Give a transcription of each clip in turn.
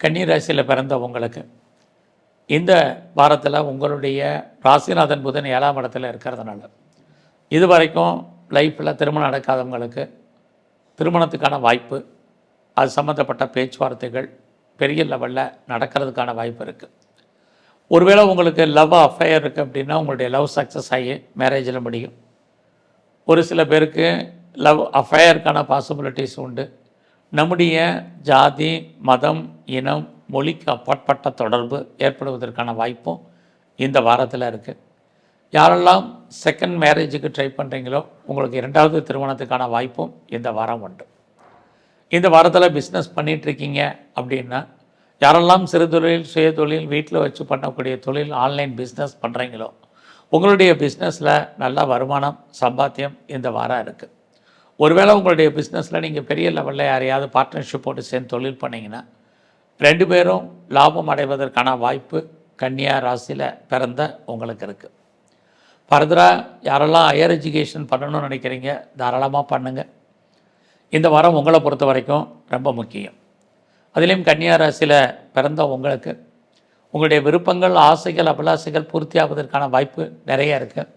கன்னி ராசியில் இந்த வாரத்தில் உங்களுடைய ராசிநாதன் புதன் ஏழாம் இடத்துல இருக்கிறதுனால இது வரைக்கும் லைஃப்பில் திருமணம் நடக்காதவங்களுக்கு திருமணத்துக்கான வாய்ப்பு அது சம்மந்தப்பட்ட பேச்சுவார்த்தைகள் பெரிய லெவலில் நடக்கிறதுக்கான வாய்ப்பு இருக்குது ஒருவேளை உங்களுக்கு லவ் அஃபையர் இருக்குது அப்படின்னா உங்களுடைய லவ் சக்ஸஸ் ஆகி மேரேஜில் முடியும். ஒரு சில பேருக்கு லவ் அஃபையருக்கான பாசிபிலிட்டிஸ் உண்டு. நம்முடைய ஜாதி மதம் இனம் மொழிக்கு அப்பாற்பட்ட தொடர்பு ஏற்படுவதற்கான வாய்ப்பும் இந்த வாரத்தில் இருக்குது யாரெல்லாம் செகண்ட் மேரேஜுக்கு ட்ரை பண்ணுறீங்களோ உங்களுக்கு இரண்டாவது திருமணத்துக்கான வாய்ப்பும் இந்த வாரம் உண்டு. இந்த வாரத்தில் பிஸ்னஸ் பண்ணிகிட்ருக்கீங்க அப்படின்னா யாரெல்லாம் சிறு தொழில் சுய தொழில் வீட்டில் வச்சு பண்ணக்கூடிய தொழில் ஆன்லைன் பிஸ்னஸ் பண்ணுறீங்களோ உங்களுடைய பிஸ்னஸில் நல்ல வருமானம் சம்பாத்தியம் இந்த வாரம் இருக்குது ஒருவேளை உங்களுடைய பிஸ்னஸில் நீங்கள் பெரிய லெவலில் யாரையாவது பார்ட்னர்ஷிப் போட்டு சேர்ந்து தொழில் பண்ணிங்கன்னா ரெண்டு பேரும் லாபம் அடைவதற்கான வாய்ப்பு கன்னியா ராசியில் பிறந்த உங்களுக்கு இருக்குது ஃபர்தராக யாரெல்லாம் ஹையர் எஜுகேஷன் பண்ணணும்னு நினைக்கிறீங்க தாராளமாக பண்ணுங்கள் இந்த வாரம் உங்களை பொறுத்த வரைக்கும் ரொம்ப முக்கியம். அதுலேயும் கன்னியா ராசியில் பிறந்த உங்களுக்கு உங்களுடைய விருப்பங்கள் ஆசைகள் அபிலாசைகள் பூர்த்தியாவதற்கான வாய்ப்பு நிறைய இருக்குது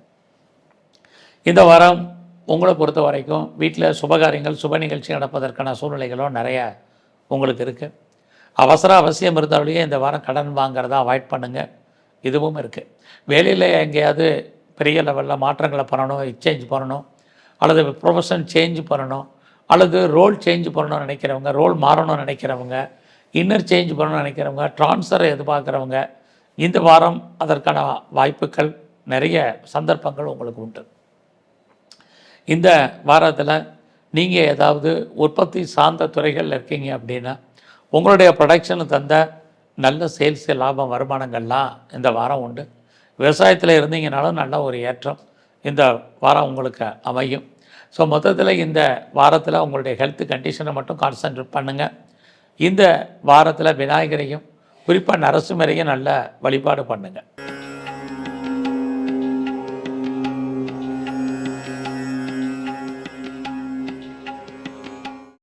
இந்த வாரம் உங்களை பொறுத்த வரைக்கும் வீட்டில் சுபகாரியங்கள் சுப நிகழ்ச்சி நடப்பதற்கான சூழ்நிலைகளும் நிறைய உங்களுக்கு இருக்குது அவசர அவசியம் இருந்தாலேயே இந்த வாரம் கடன் வாங்குறதா அவாய்ட் பண்ணுங்கள் இதுவும் இருக்குது வேலையில் எங்கேயாவது பெரிய லெவலில் மாற்றங்களை பண்ணணும் எக்ஸ்சேஞ்ச் பண்ணணும் அல்லது ப்ரொஃபஷன் சேஞ்ச் பண்ணணும் அல்லது ரோல் சேஞ்ச் பண்ணணும்னு நினைக்கிறவங்க ரோல் மாறணும்னு நினைக்கிறவங்க இன்னர் சேஞ்ச் பண்ணணும்னு நினைக்கிறவங்க ட்ரான்ஸ்ஃபரை எதிர்பார்க்குறவங்க இந்த வாரம் அதற்கான வாய்ப்புகள் நிறைய சந்தர்ப்பங்கள் உங்களுக்கு உண்டு. இந்த வாரத்தில் நீங்கள் ஏதாவது உற்பத்தி சார்ந்த துறைகளில் இருக்கீங்க அப்படின்னா உங்களுடைய ப்ரொடக்ஷனு தந்த நல்ல சேல்ஸ் லாபம் வருமானங்கள்லாம் இந்த வாரம் உண்டு. விவசாயத்தில் இருந்தீங்கனாலும் நல்ல ஒரு ஏற்றம் இந்த வாரம் உங்களுக்கு அமையும். ஸோ மொத்தத்தில் இந்த வாரத்தில் உங்களுடைய ஹெல்த் கண்டிஷனை மட்டும் கான்சன்ட்ரேட் பண்ணுங்கள் இந்த வாரத்தில் விநாயகரையும் குறிப்பாக நரசிம்மரையும் நல்ல வழிபாடு பண்ணுங்கள்